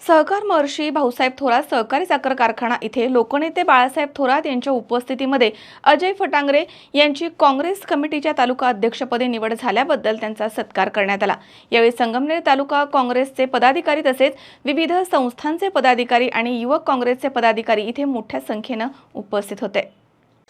सहकार महर्षी भाऊसाहेब थोरात सहकारी साखर कारखाना इथे लोकनेते बाळासाहेब थोरात यांच्या उपस्थितीमध्ये अजय फटांगरे यांची काँग्रेस कमिटीच्या तालुका अध्यक्षपदी निवड झाल्याबद्दल त्यांचा सत्कार करण्यात आला. यावेळी संगमनेर तालुका काँग्रेसचे पदाधिकारी तसेच विविध संस्थांचे पदाधिकारी आणि युवक काँग्रेसचे पदाधिकारी इथे मोठ्या संख्येनं उपस्थित होते.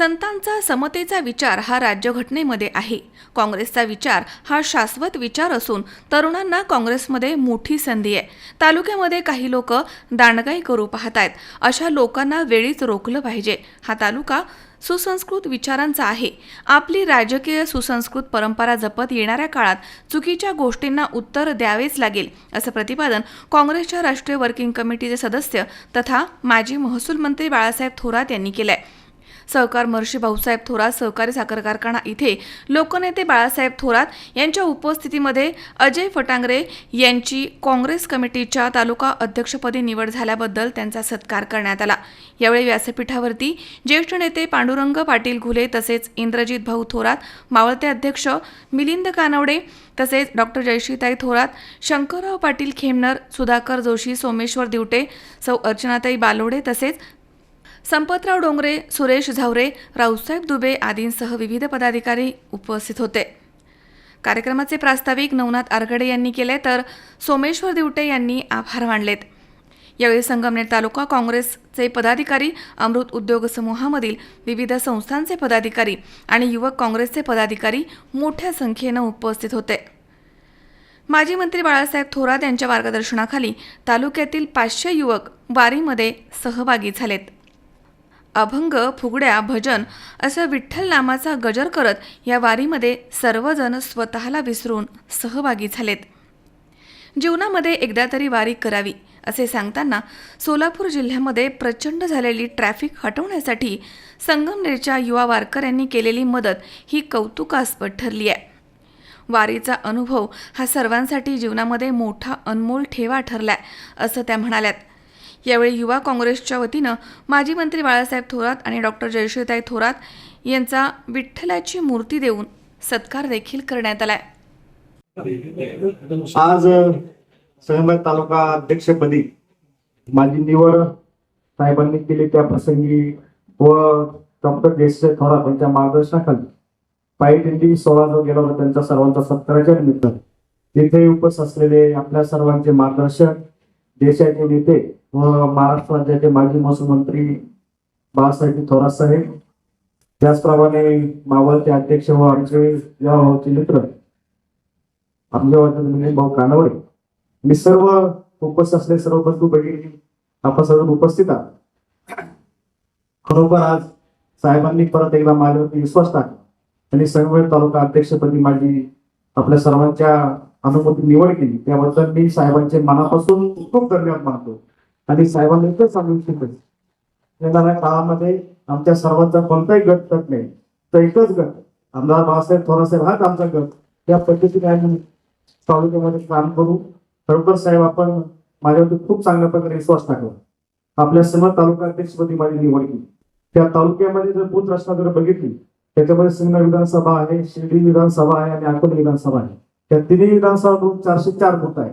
संतांचा समतेचा विचार हा राज्यघटनेमध्ये आहे. काँग्रेसचा विचार हा शाश्वत विचार असून तरुणांना काँग्रेसमध्ये मोठी संधी आहे. तालुक्यामध्ये काही लोक दांडगाई करू पाहत आहेत अशा लोकांना वेळीच रोखलं पाहिजे. हा तालुका सुसंस्कृत विचारांचा आहे. आपली राजकीय सुसंस्कृत परंपरा जपत येणाऱ्या काळात चुकीच्या गोष्टींना उत्तर द्यावेच लागेल असं प्रतिपादन काँग्रेसच्या राष्ट्रीय वर्किंग कमिटीचे सदस्य तथा माजी महसूल मंत्री बाळासाहेब थोरात यांनी केलं आहे सहकार महर्षी भाऊसाहेब थोरात सहकारी साखर कारखाना इथे लोकनेते बाळासाहेब थोरात यांच्या उपस्थितीमध्ये अजय फटांगरे यांची काँग्रेस कमिटीच्या तालुका अध्यक्षपदी निवड झाल्याबद्दल त्यांचा सत्कार करण्यात आला. यावेळी व्यासपीठावरती ज्येष्ठ नेते पांडुरंग पाटील घुले तसेच इंद्रजित भाऊ थोरात मावळते अध्यक्ष मिलिंद कानवडे तसेच डॉक्टर जयश्रीताई थोरात शंकरराव पाटील खेमनर सुधाकर जोशी सोमेश्वर दिवटे सौ अर्चनाताई बालोडे तसेच संपतराव डोंगरे सुरेश झावरे रावसाहेब दुबे आदींसह विविध पदाधिकारी उपस्थित होते. कार्यक्रमाचे प्रास्ताविक नवनाथ आरगडे यांनी केले तर सोमेश्वर दिवटे यांनी आभार मानलेत. यावेळी संगमनेर तालुका काँग्रेसचे पदाधिकारी अमृत उद्योग समूहामधील विविध संस्थांचे पदाधिकारी आणि युवक काँग्रेसचे पदाधिकारी मोठ्या संख्येनं उपस्थित होते. माजी मंत्री बाळासाहेब थोरात यांच्या मार्गदर्शनाखाली तालुक्यातील पाचशे युवक वारीमध्ये सहभागी झालेत. अभंग फुगड्या भजन असं विठ्ठल नामाचा गजर करत या वारीमध्ये सर्वजण स्वतःला विसरून सहभागी झालेत. जीवनामध्ये एकदा तरी वारी करावी असे सांगताना सोलापूर जिल्ह्यामध्ये प्रचंड झालेली ट्रॅफिक हटवण्यासाठी संगमनेरच्या युवा वारकऱ्यांनी केलेली मदत ही कौतुकास्पद ठरली आहे. वारीचा अनुभव हा सर्वांसाठी जीवनामध्ये मोठा अनमोल ठेवा ठरलाय असं त्या म्हणाल्यात. यावेळी युवा काँग्रेसच्या वतीनं माजी मंत्री बाळासाहेब थोरात आणि डॉक्टर जयश्रीताई थोरात यांचा विठ्ठलाची मूर्ती देऊन सत्कार देखील करण्यात आलाय. आज सहमत तालुका अध्यक्षपदी माझी निवड साहेबांनी केली त्या प्रसंगी व डॉक्टर जयश्री थोरात यांच्या मार्गदर्शनाखाली पायी दिंडी सोळा जो गेला होता त्यांचा सर्वांचा सत्काराच्या निमित्त तिथे उपस्थित असलेले आपल्या सर्वांचे मार्गदर्शक देशाचे नेते व महाराष्ट्र राज्याचे माजी महसूल मंत्री बाळासाहेब थोरात साहेब. त्याचप्रमाणे मावळचे अध्यक्ष व आमचे या भाऊचे मित्र आमच्या वाटत म्हणजे भाऊ कानवडे. मी सर्व उपस्थित असले सर्व बंधू भगिनी आपण सर्व उपस्थित आहात. खरोखर आज साहेबांनी परत एकदा माझ्यावरती विश्वास टाकला. आणि संगमेर तालुका अध्यक्षपदी माझी आपल्या सर्वांच्या अनुमती निवड केली. त्याबद्दल मी साहेबांचे मनापासून खूप धन्यवाद मानतो. आणि साहेबांना एकच सांगू इच्छितो येणाऱ्या काळामध्ये आमच्या सर्वांचा कोणताही गट तट नाही. तर एकच गट आमदार बाळासाहेब थोरासाहेब हाच आमचा गट. या पद्धतीने आम्ही तालुक्यामध्ये काम करू. खरोखर साहेब आपण माझ्यावरती खूप चांगल्या प्रकारे विश्वास टाकला. आपल्यासमोर तालुका अध्यक्षपदी माझी निवड केली. त्या तालुक्यामध्ये जर बूथ रचना जर बघितली त्याच्यामध्ये सिंगना विधानसभा आहे शिर्डी विधानसभा आहे आणि अकोले विधानसभा आहे. त्या तिन्ही विधानसभा चारशे चार बूथ आहे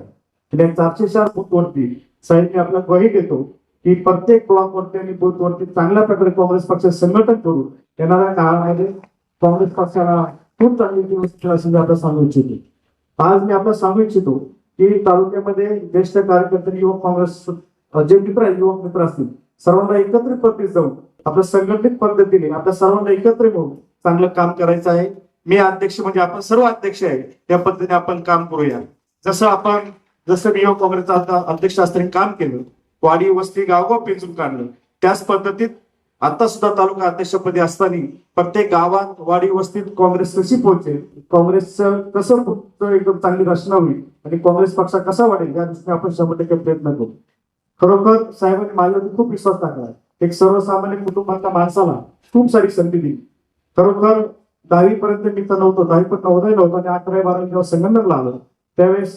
त्या चारशे चार बूथ वरती साहेब मी आपला ग्वाही देतो की प्रत्येक ब्लॉक वरती आणि बूथ वरती चांगल्या प्रकारे काँग्रेस पक्ष संघटन करू येणाऱ्या काळामध्ये काँग्रेस पक्षाला खूप चांगली दिवस आता सांगू इच्छितो. आज मी आपल्याला सांगू इच्छितो की तालुक्यामध्ये ज्येष्ठ कार्यकर्ते युवक काँग्रेस जे मित्र आहेत युवक मित्र असतील सर्वांना एकत्रित पद्धतीत जाऊन आपल्या संघटित पद्धतीने आपल्या सर्वांना एकत्र होऊन चांगलं काम करायचं आहे. मी अध्यक्ष म्हणजे आपण सर्व अध्यक्ष आहे. त्या पद्धतीने आपण काम करूया. जसं आपण जसं मी युवक काँग्रेसचा आता अध्यक्ष असताना काम केलं वाडी वस्ती गावगाव पिंजून काढलं त्याच पद्धतीत आता सुद्धा तालुका अध्यक्षपदी असताना प्रत्येक गावात वाडी वस्तीत काँग्रेस कशी पोहोचेल. काँग्रेसचं कसं एकदम चांगली रचना होईल आणि काँग्रेस पक्ष कसा वाढेल या दृष्टीने आपण शंभर टक्के प्रयत्न करू. खरोखर साहेबांनी माझ्यावरती खूप विश्वास टाकला. एक सर्वसामान्य कुटुंबातल्या माणसाला खूप सारी संधी दिली. खरोखर दहावी पर्यंत मी तर नव्हतो दहावी पण नवोदय नव्हतं. आणि अकरावी बारावी जेव्हा संगमनेरला आलो त्यावेळेस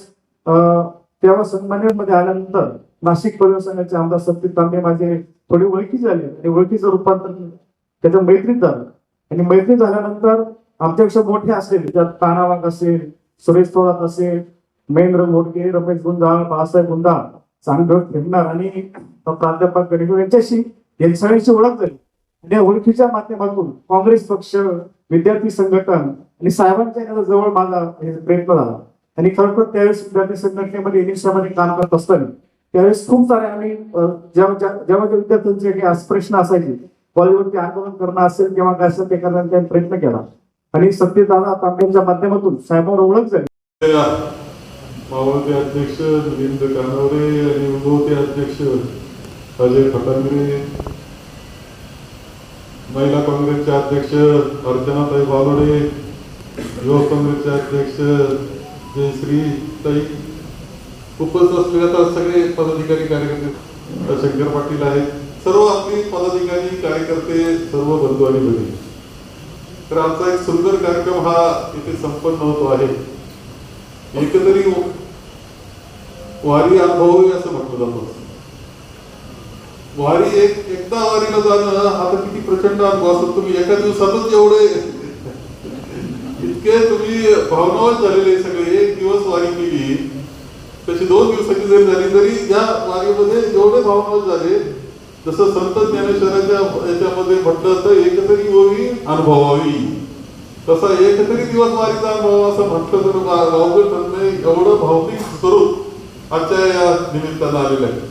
तेव्हा संगमनेरमध्ये आल्यानंतर नाशिक परिवहन आमदार सत्य तांबे माझे थोडी ओळखी झाली. आणि ओळखीचं रूपांतर त्याच्या मैत्रीत झालं. आणि मैत्री झाल्यानंतर आमच्यापेक्षा मोठे असलेले त्यात तानावाग असेल सुरेश थोरात असेल महेंद्र मोडके रमेश गुंजाळ बाळासाहेब गुंजाळ चांगदेव फिरणार. आणि प्राध्यापक गणेश यांच्याशी यांच्याशी ओळख झाली. या ओळखीच्या माध्यमातून काँग्रेस पक्ष विद्यार्थी संघटन आणि साहेबांच्या येण्याचा जवळ माझा हे प्रयत्न झाला. आणि खरोखर त्यावेळेस विद्यार्थी संघटनेमध्ये इनिशियामध्ये काम करत असताना त्यावेळेस खूप सारे आम्ही जेव्हा जेव्हा विद्यार्थ्यांचे काही प्रश्न असायचे कॉलेजवरती आंदोलन करणं असेल किंवा काय असेल ते करण्याचा त्यांनी प्रयत्न केला. आणि सत्यदादा तांब्यांच्या माध्यमातून साहेबांवर ओळख झाली. मावळते अध्यक्ष नरेंद्र कानवरे आणि उगवते अध्यक्ष अजय फटांगरे महिला काँग्रेसचे अध्यक्ष अर्चनाताई बालोडे युवक काँग्रेसचे अध्यक्ष जयश्री ताई उपस्थित असलेले आता सगळे पदाधिकारी कार्यकर्ते शंकर पाटील आहेत. सर्व आपले पदाधिकारी कार्यकर्ते सर्व बंधू आणि बहिणी तर आमचा एक सुंदर कार्यक्रम हा इथे संपन्न होतो आहे. एकतरी वारी अनुभव असं म्हटलं जातं. वारी एक एकदा वारीला जाणं आता किती प्रचंड अनुभव असतो. तुम्ही एका दिवसातच एवढे इतके तुम्ही भावनावत झालेले सगळे. एक दिवस वारी केली तशी दोन दिवसाची जरी झाली तरी या वारीमध्ये एवढे भावनावत झाले जसं संत ज्ञानेश्वराच्या याच्यामध्ये म्हटलं तर एकतरी योगी अनुभवावी. तसा एक तरी दिवस वारीचा अनुभव असं म्हटलं तर अवघड नाही ठरणे एवढं भावनिक स्वरूप आजच्या या निमित्तानं आलेलं आहे.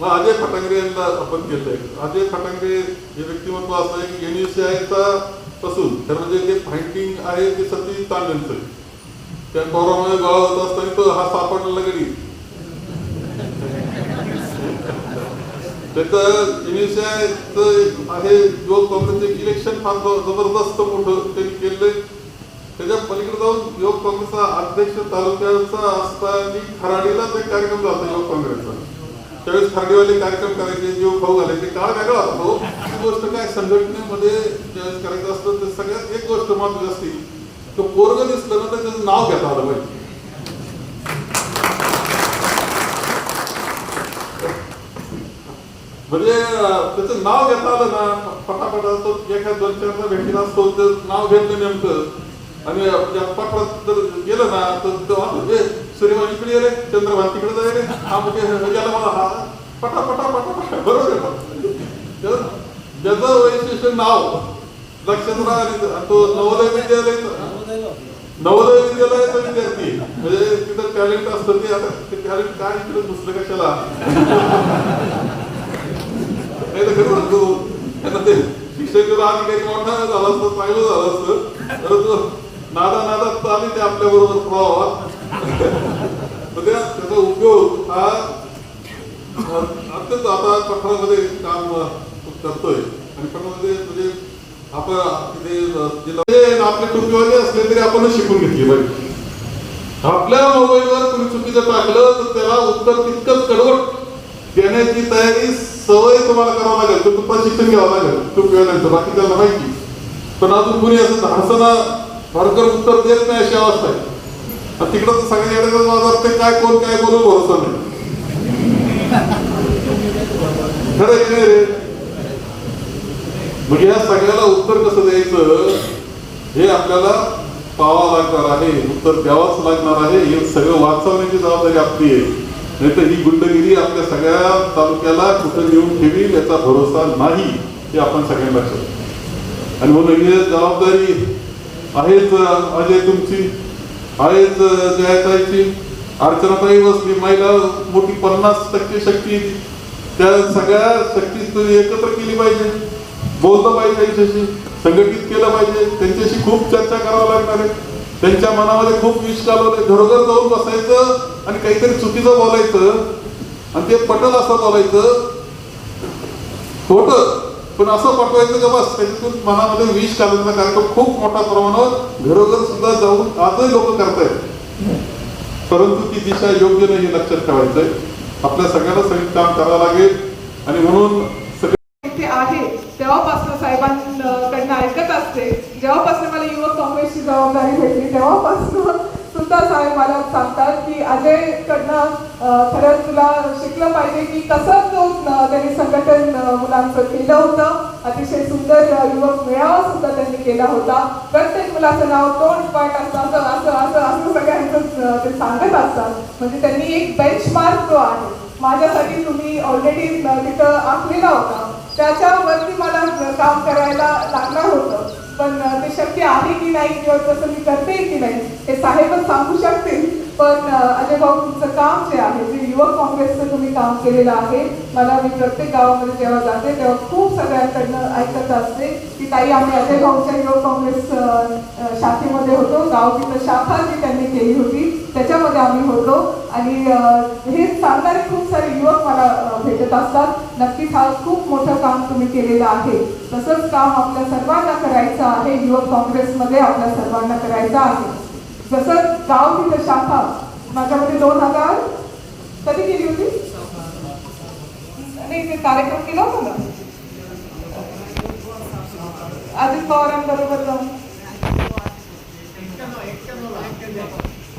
मग अजय फटांगरे यांना आपण घेतोय. अजय फटांगरे हे व्यक्तिमत्व असं आहे की एनयूसीआयचा पासून तर म्हणजे जे फायटिंग आहे ते सती तांडेलचं त्या कोरोनामध्ये गाव होत असताना तो हा सापडला गडी. त्याचं एनयूसीआयचं आहे युवक काँग्रेसचं इलेक्शन फार जबरदस्त मोठं त्यांनी केलंय. त्याच्या पलीकडे जाऊन युवक काँग्रेसचा अध्यक्ष तालुक्याचा असताना खराडीला ते कार्यक्रम झाला युवक काँग्रेसचा. त्यावेळेस खराडीवाले कार्यक्रम करायचे जीव खाऊ घालायचे काळ वेगळा असतो ती गोष्ट काय संघटनेमध्ये ज्यावेळेस करायचं असतं तर सगळ्यात एक गोष्ट महत्वाची असते तो पोरग दिसलं ना तर त्याचं नाव घेता आलं पाहिजे. म्हणजे त्याचं नाव घेता आलं ना पटापटा तो एखाद्या दोन चार भेटीला असतो ते नाव घेतलं नेमकं. आणि पटात जर गेलं ना तर सूर्यमान इकडे रे चंद्रभान तिकडे जाय रे. हा म्हणजे याला मला हा पटा पटा पटा पटा. बरोबर आहे ज्याचं वैशिष्ट्य नाव लक्षात राहा तो नवोदय विद्यालय नवोदय विद्यालयाचा विद्यार्थी. म्हणजे तिथं टॅलेंट असतं ते आता ते टॅलेंट काय इकडे दुसरं कशाला? नाही तर खरं त्यांना ते शिक्षक अधिकारी मोठा झाला असतं चांगलं झालं असतं. तर तो नादा नादात आले ते आपल्या बरोबर प्रवाहात म्हणजे त्याचा उपयोग हा अत्यंत आता पठारामध्ये काम करतोय. आणि पठारामध्ये म्हणजे आपण ते आपले टोपीवाले असले तरी आपण शिकून घेतली पाहिजे आपल्या मोबाईलवर कुणी चुकीचं टाकलं तर त्याला उत्तर तितकंच कडवट देण्याची तयारी सवय तुम्हाला करावं लागेल. तर प्रशिक्षण घ्यावं लागेल टोपीवाल्यांचं बाकी त्याला माहिती. पण अजून कुणी असं धाडसना भरकर उत्तर देत नाही अशी अवस्था आहे. तिकडं तर सगळ्या बाजार ते काय कोण काय बोलून भरोसा नाही. खरं की नाही रे? मग या सगळ्याला उत्तर कसं द्यायचं? हे आपल्याला पावा लागणार आहे उत्तर द्यावाच लागणार आहे. हे सगळं वाचवण्याची जबाबदारी आपली आहे. नाही तर ही गुंडगिरी आपल्या सगळ्या तालुक्याला कुठं नेऊन ठेवी याचा भरोसा नाही हे आपण सगळ्यांना लक्षात आणि म्हणून ही जबाबदारी आहेच अजय तुमची आहेच जयाताईची. अर्चनाताई बसली महिला मोठी पन्नास टक्के शक्ती त्या सगळ्या शक्ती एकत्र केली पाहिजे. बोललं पाहिजे त्यांच्याशी संघटित केलं पाहिजे. त्यांच्याशी खूप चर्चा करावं लागणार आहे. त्यांच्या मनामध्ये खूप विष कालवलंय घरोघर जाऊन बसायचं आणि काहीतरी चुकीचं बोलायचं आणि ते पटल असं बोलायचं. खोट. पण असं पाठवायचं का बस? त्याच्यातून मनामध्ये विष घालण्याचा कार्यक्रम खूप मोठ्या प्रमाणावर घरोघर सुद्धा जाऊन आजही लोक करतायत. परंतु ती दिशा योग्य नाही हे लक्षात ठेवायचंय. आपल्या सगळ्यांना सगळी काम करावं लागेल. आणि म्हणून सगळे आहे. तेव्हापासून साहेबांकडनं ऐकत असते. जेव्हापासून मला युवक काँग्रेसची जबाबदारी भेटली तेव्हापासून सुद्धा साहेब मला सांगतात की अजय कडनं खरंच तुला शिकलं पाहिजे की कसं तो त्यांनी संघटन अं, मुलांचं केलं होतं. अतिशय सुंदर युवक मेळावा सुद्धा त्यांनी केला होता. प्रत्येक मुलाचं नाव तोंड पाठ असतं असं असं असं असं सगळ्यांचं ते सांगत असतात. म्हणजे त्यांनी एक बेंचमार्क जो आहे माझ्यासाठी तुम्ही ऑलरेडी तिथं आखलेला होता. त्याच्यावरती मला काम करायला लागणार होतं. पण ते शक्य आहे की नाही किंवा तसं मी करते की नाही हे साहेबच सांगू शकतील. पण अजय भाऊ तुमचं काम जे आहे जे युवक काँग्रेसचं तुम्ही काम केलेलं आहे मला मी प्रत्येक गावामध्ये जेव्हा जाते तेव्हा खूप सगळ्यांकडनं ऐकत असते की ताई आम्ही अजय भाऊच्या युवक काँग्रेस शाखेमध्ये होतो. गाव तिथं शाखा जी त्यांनी केली होती. त्याच्यामध्ये आम्ही होतो. आणि हे सांगणारे खूप सारे युवक मला भेटत असतात. नक्कीच हा खूप मोठं काम तुम्ही केलेलं आहे. तसंच काम आपल्या सर्वांना करायचं आहे. युवक काँग्रेसमध्ये आपल्या सर्वांना करायचं आहे. जसं गाव तिथं शाखा माझ्यामध्ये दोन हजार कधी केली होती? नाही कार्यक्रम केला होता ना? अजित पवारांबरोबर जाऊन.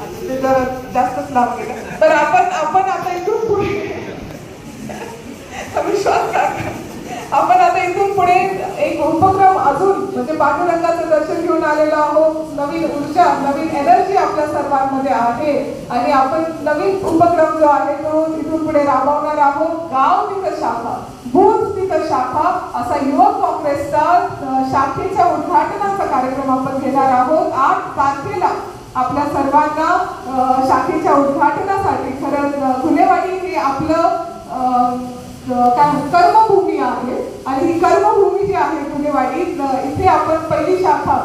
आता ते जरा जास्तच लांब गेलं. तर आपण आपण आता इथून पुढे विश्वास आपण आता इथून पुढे एक उपक्रम अजून म्हणजे पांडुरंगाचं दर्शन घेऊन आलेलो आहोत. नवीन ऊर्जा नवीन एनर्जी आपल्या सर्वांमध्ये आहे. आणि आपण नवीन उपक्रम जो आहे तो तिथून पुढे राबवणार आहोत. गाव तिथं शाखा बूथ तिथं शाखा असा युवक काँग्रेसचा शाखेच्या उद्घाटनाचा कार्यक्रम आपण घेणार आहोत. आठ तारखेला आपल्या सर्वांना शाखेच्या उद्घाटनासाठी खरंच अं, हे आपलं काय कर्मभूमी आहे. आणि ही कर्मभूमी जी आहे गुन्हेवाडीत इथे आपण पहिली शाखा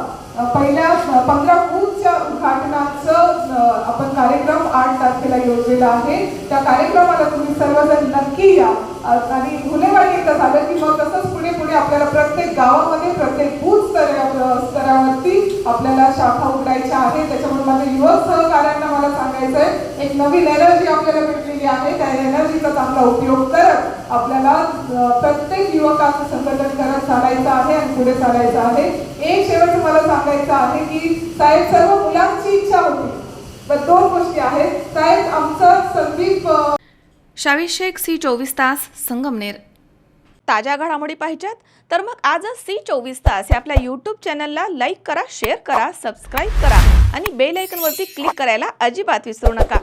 पहिल्या पंधरा बूथच्या उद्घाटनाचं आपण कार्यक्रम आठ तारखेला योजलेला आहे. त्या कार्यक्रमाला तुम्ही सर्वजण नक्की या. आणि गुन्हेवाडी एकदा झालं की मग तसंच पुढे पुढे आपल्याला प्रत्येक गावामध्ये प्रत्येक बूथ स्तरावरती आपल्याला शाखा उघडायच्या आहे त्याच्यामुळे माझ्या युवक सहकार्यांना मला सांगायचं आहे एक नवीन एनर्जी आपल्याला भेटलेली आहे. त्या एनर्जीचा चांगला उपयोग करत आपल्याला प्रत्येक युवकाचं संघटन करत चालायचं आहे आणि पुढे चालायचं आहे. एक शेवट तुम्हाला सांगायचं आहे की साहेब सर्व मुलांची इच्छा होती. दोन गोष्टी आहेत. साहेब आमचं संदीप शावी शेख सी चोवीस तास संगमनेर. ताज्या घडामोडी पाहिजेत? तर मग आजच सी चोवीस तास हे आपल्या यूट्यूब चॅनलला लाईक करा शेअर करा सबस्क्राईब करा आणि बेल आयकॉनवरती क्लिक करायला अजिबात विसरू नका.